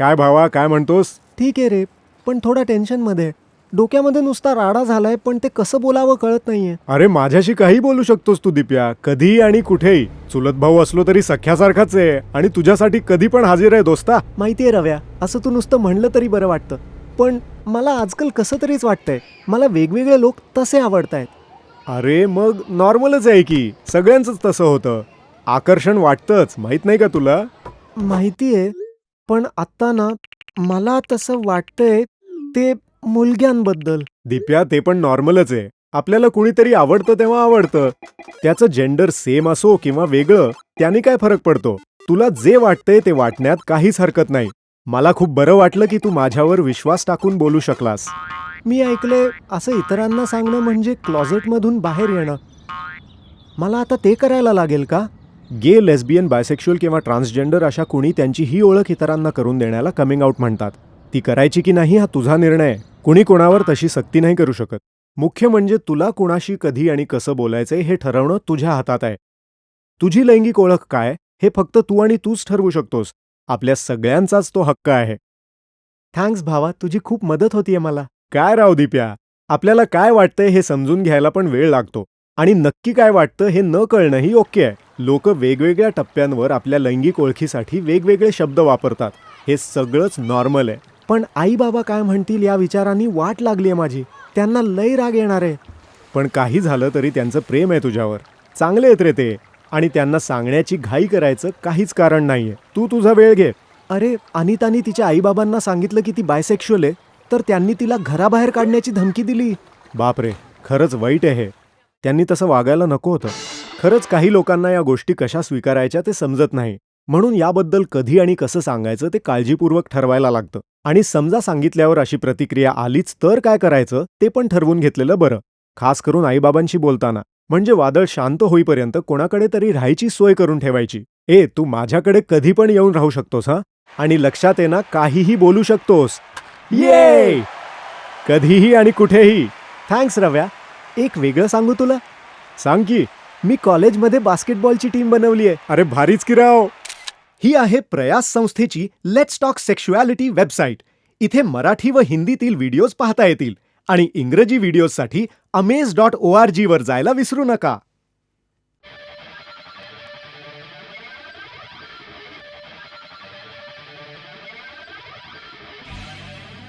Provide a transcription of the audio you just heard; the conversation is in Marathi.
काय भावा काय म्हणतोस? ठीक आहे रे पण थोडा टेन्शनमध्ये. डोक्यामध्ये नुसता राडा झालाय पण ते कसं बोलावं कळत नाहीये. अरे माझ्याशी काही बोलू शकतोस तू दिप्या. कधीही आणि कुठेही. चुलत भाऊ असलो तरी सख्यासारखाच आहे. आणि तुझ्यासाठी कधी पण हाजीर आहे दोस्ता. माहितीये रव्या. असं तू नुसतं म्हणलं तरी बरं वाटतं. पण मला आजकाल कसं तरीच वाटतंय. मला वेगवेगळे लोक तसे आवडतायत. अरे मग नॉर्मलच आहे की. सगळ्यांचंच तसं होतं. आकर्षण वाटतंच. माहीत नाही का तुला? माहितीये पण आत्ता ना मला तसं वाटतंय ते मुलग्यांबद्दल. दिप्या ते पण नॉर्मलच आहे. आपल्याला कुणीतरी आवडतं तेव्हा आवडतं. त्याचं जेंडर सेम असो किंवा वेगळं त्याने काय फरक पडतो? तुला जे वाटतंय ते वाटण्यात काहीच हरकत नाही. मला खूप बरं वाटलं की तू माझ्यावर विश्वास टाकून बोलू शकलास. मी ऐकलंय असं इतरांना सांगणं म्हणजे क्लॉझेटमधून बाहेर येणं. मला आता ते करायला लागेल का? गे लेस्बियन बायसेक्शुअल किंवा ट्रान्सजेंडर अशा कुणी त्यांची ही ओळख इतरांना करून देण्याला कमिंग आउट म्हणतात. ती करायची की नाही हा तुझा निर्णय. कुणी कोणावर तशी सक्ती नाही करू शकत. मुख्य म्हणजे तुला कुणाशी कधी आणि कसं बोलायचंय हे ठरवणं तुझ्या हातात आहे. तुझी लैंगिक ओळख काय? हे फक्त तू आणि तूच ठरवू शकतोस. आपल्या सगळ्यांचाच तो हक्क आहे. थँक्स भावा तुझी खूप मदत होतीये मला. काय राव दिप्या? आपल्याला काय वाटतंय हे समजून घ्यायला पण वेळ लागतो. आणि नक्की काय वाटतं हे न कळणंही ओके आहे. लोक वेगवेगळ्या टप्प्यांवर आपल्या लैंगिक ओळखीसाठी वेगवेगळे शब्द वापरतात. हे सगळंच नॉर्मल आहे. पण आई बाबा काय म्हणतील या विचारांनी वाट लागली आहे माझी. त्यांना लय राग येणार आहे. पण काही झालं तरी त्यांचं प्रेम आहे तुझ्यावर. चांगले आहेत रे ते. आणि त्यांना सांगण्याची घाई करायचं काहीच कारण नाही आहे तू तुझा वेळ घे. अरे अनितानी तिच्या आईबाबांना सांगितलं की ती बायसेक्शुअल आहे. तर त्यांनी तिला घराबाहेर काढण्याची धमकी दिली. बापरे खरंच वाईट आहे त्यांनी तसं वागायला नको होतं. खरंच काही लोकांना या गोष्टी कशा स्वीकारायच्या ते समजत नाही. म्हणून याबद्दल कधी आणि कसं सांगायचं ते काळजीपूर्वक ठरवायला लागतं. आणि समजा सांगितल्यावर अशी प्रतिक्रिया आलीच तर काय करायचं ते पण ठरवून घेतलेलं बरं. खास करून आईबाबांशी बोलताना. म्हणजे वादळ शांत होईपर्यंत कोणाकडे तरी राहायची सोय करून ठेवायची. ए तू माझ्याकडे कधी पण येऊन राहू शकतोस हा? आणि लक्षात ये ना काहीही बोलू शकतोस. ये! कधीही आणि कुठेही. थँक्स रव्या. एक वेगळं सांगू तुला? सांग की. मी कॉलेजमध्ये बास्केटबॉलची टीम बनवली आहे. अरे भारीच की राव. ही आहे प्रयास संस्थेची लेट्स टॉक सेक्शुअलिटी वेबसाईट इथे मराठी व हिंदीतील व्हिडिओज पाहता येतील आणि इंग्रजी व्हिडिओजसाठी अमेज डॉट ओ आर जीवर जायला विसरू नका.